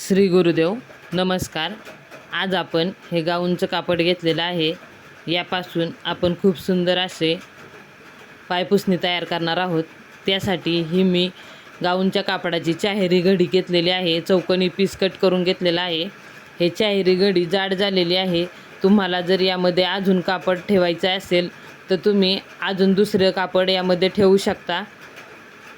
श्री गुरुदेव नमस्कार. आज आपण हे गाऊनचं कापड घेतलेलं आहे. यापासून आपण खूप सुंदर असे पायपुसणी तयार करणार आहोत. त्यासाठी ही मी गाऊनच्या कापडाची चाहेरी घडी घेतलेली आहे. चौकणी पीस कट करून घेतलेला आहे. हे चाहेरी घडी जाड झालेली आहे. तुम्हाला जर यामध्ये अजून कापड ठेवायचं असेल तर तुम्ही अजून दुसरं कापड यामध्ये ठेवू शकता.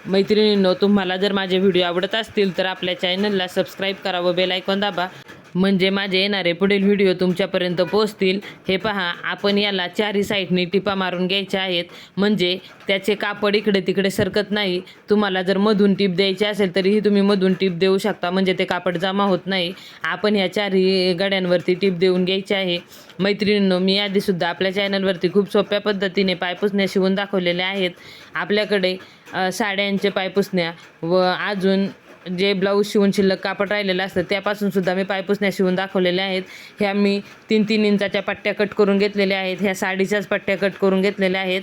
मैत्रिणींनो तुम्हाला जर माझे व्हिडिओ आवडत असतील तर आपल्या चॅनलला सबस्क्राईब करा व बेलायकॉन दाबा. म्हणजे माझे येणारे पुढील व्हिडिओ तुमच्यापर्यंत पोहोचतील. हे पहा आपण याला चारही साईडनी टिपा मारून घ्यायच्या आहेत. म्हणजे त्याचे कापड इकडे तिकडे सरकत नाही. तुम्हाला जर मधून टीप द्यायची असेल तरीही तुम्ही मधून टीप देऊ शकता. म्हणजे ते कापड जमा होत नाही. आपण ह्या चारही गड्यांवरती टीप देऊन घ्यायची आहे. मैत्रिणींनो मी आधीसुद्धा आपल्या चॅनलवरती खूप सोप्या पद्धतीने पायपुसण्या शिवून दाखवलेल्या आहेत. आपल्याकडे साड्यांचे पायपुसण्या व अजून जे ब्लाऊज शिवून शिल्लक कापड राहिलेलं असतं त्यापासून सुद्धा मी पायपुसण्या शिवून दाखवलेल्या आहेत. ह्या मी तीन तीन इंचाच्या पट्ट्या कट करून घेतलेल्या आहेत. ह्या साडीच्याच पट्ट्या कट करून घेतलेल्या आहेत.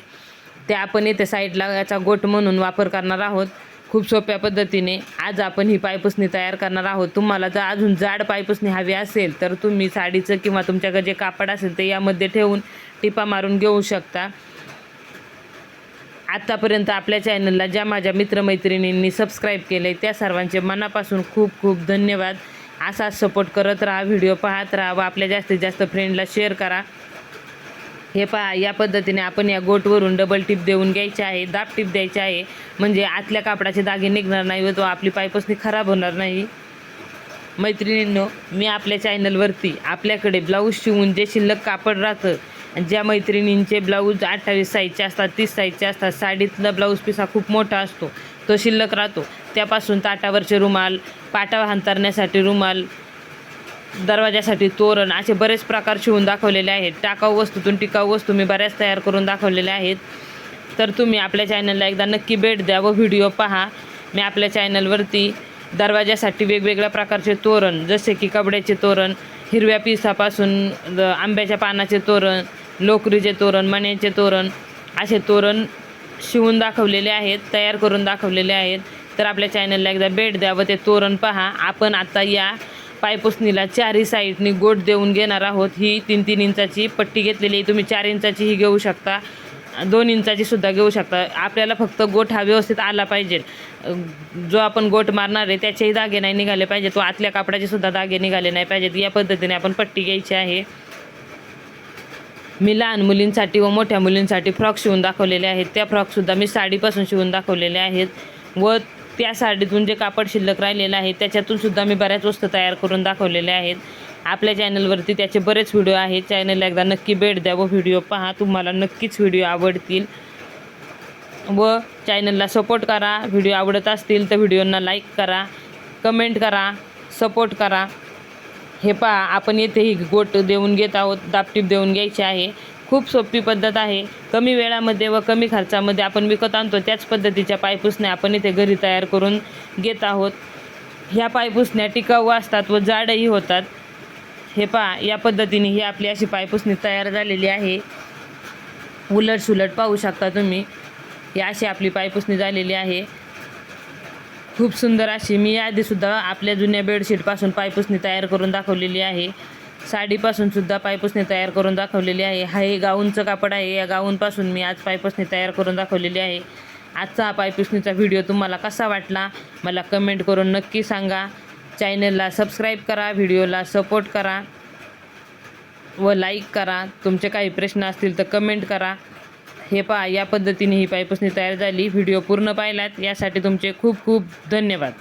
त्या आपण येथे साईडला याचा गोट म्हणून वापर करणार आहोत. खूप सोप्या पद्धतीने आज आपण ही पायपुसणी तयार करणार आहोत. तुम्हाला जर अजून जाड पायपुसणी हवी असेल तर तुम्ही साडीचं किंवा तुमच्याकडे जे कापड असेल ते यामध्ये ठेवून टिपा मारून घेऊ शकता. आत्तापर्यंत आपल्या चॅनलला ज्या माझ्या मित्रमैत्रिणींनी सबस्क्राईब आहे त्या सर्वांचे मनापासून खूप खूप धन्यवाद. असाच सपोर्ट करत राहा व्हिडिओ पाहत राहा व आपल्या जास्तीत जास्त फ्रेंडला शेअर करा. हे पहा या पद्धतीने आपण या गोटवरून डबल टिप देऊन घ्यायची आहे दाब टिप द्यायची आहे. म्हणजे आतल्या कापडाचे दागे निघणार नाही व तो आपली पायपसनी खराब होणार नाही. मैत्रिणींनो मी आपल्या चॅनलवरती आपल्याकडे ब्लाऊज शिवून जे शिल्लक कापड राहतं ज्या मैत्रिणींचे ब्लाऊज अठ्ठावीस साईजचे असतात तीस साईजचे असतात साडीतला ब्लाऊज पिसा खूप मोठा असतो. तो शिल्लक राहतो. त्यापासून ताटावरचे रुमाल पाटा हांतरण्यासाठी रुमाल दरवाजासाठी तोरण असे बरेच प्रकार शिवून दाखवलेले आहेत. टाकाऊ वस्तूतून टिकाऊ वस्तू मी बऱ्याच तयार करून दाखवलेल्या आहेत. तर तुम्ही आपल्या चॅनलला एकदा नक्की भेट द्या व व्हिडिओ पहा. मी आपल्या चॅनलवरती दरवाजासाठी वेगवेगळ्या प्रकारचे तोरण जसे की कपड्याचे तोरण हिरव्या पिसापासून आंब्याच्या पानाचे तोरण लोकरीचे तोरण मण्याचे तोरण असे तोरण शिवून दाखवलेले आहेत तयार करून दाखवलेले आहेत. तर आपल्या चॅनलला एकदा भेट द्या व ते तोरण पहा. आपण आता या पायपुसणीला चारही साईडनी गोट देऊन घेणार आहोत. ही तीन तीन इंचाची पट्टी घेतलेली आहे. तुम्ही चार इंचाचीही घेऊ शकता. दोन इंचाची सुद्धा घेऊ शकता. आपल्याला फक्त गोठ हा व्यवस्थित आला पाहिजे. जो आपण गोट मारणार आहे त्याचेही दागे नाही निघाले पाहिजेत तो आतल्या कापडाचे सुद्धा दागे निघाले नाही पाहिजेत. या पद्धतीने आपण पट्टी घ्यायची आहे. मी लहान मुलींसाठी व मोठ्या मुलींसाठी फ्रॉक शिवून दाखवलेले आहेत. त्या फ्रॉकसुद्धा मी साडीपासून शिवून दाखवलेले आहेत व त्या साडीतून जे कापड शिल्लक राहिलेलं आहे त्याच्यातून सुद्धा मी बऱ्याच वस्तू तयार करून दाखवलेल्या आहेत. आपल्या चॅनलवरती त्याचे बरेच व्हिडिओ आहेत. चॅनलला एकदा नक्की भेट द्या व व्हिडिओ पहा. तुम्हाला नक्कीच व्हिडिओ आवडतील. व चॅनलला सपोर्ट करा. व्हिडिओ आवडत असतील तर व्हिडिओंना लाईक करा. कमेंट करा. सपोर्ट करा. हे पहा आपण येथेही गोट देऊन घेत आहोत. दापटीप देऊन घ्यायची आहे. खूप सोपी पद्धत आहे. कमी वेळामध्ये व कमी खर्चामध्ये आपण विकत आणतो. त्याच पद्धतीच्या पायपुसण्या आपण इथे घरी तयार करून घेत आहोत. ह्या पायपुसण्या टिकाऊ असतात व जाडही होतात. हे पहा या पद्धतीने ही आपली अशी पायपुसणी तयार झालेली आहे. उलट सुलट पाहू शकता तुम्ही ही अशी आपली पायपुसणी झालेली आहे. खूप सुंदर अशी मी आधीसुद्धा आपल्या जुन्या बेडशीटपासून पायपुसणी तयार करून दाखवलेली आहे. साडीपासून सुद्धा पायपुसणी तयार करून दाखवलेली आहे. हा हे गाऊनचं कापड आहे. या गाऊनपासून मी आज पायपुसणी तयार करून दाखवलेली आहे. आजचा हा पायपुसणीचा व्हिडिओ तुम्हाला कसा वाटला मला कमेंट करून नक्की सांगा. चॅनलला सबस्क्राईब करा व्हिडिओला सपोर्ट करा व लाईक करा. तुमचे काही प्रश्न असतील तर कमेंट करा. हे पहा या पद्धतीने ही पायपुसणी तयार झाली. व्हिडिओ पूर्ण पाहिलात यासाठी तुमचे खूप खूप धन्यवाद.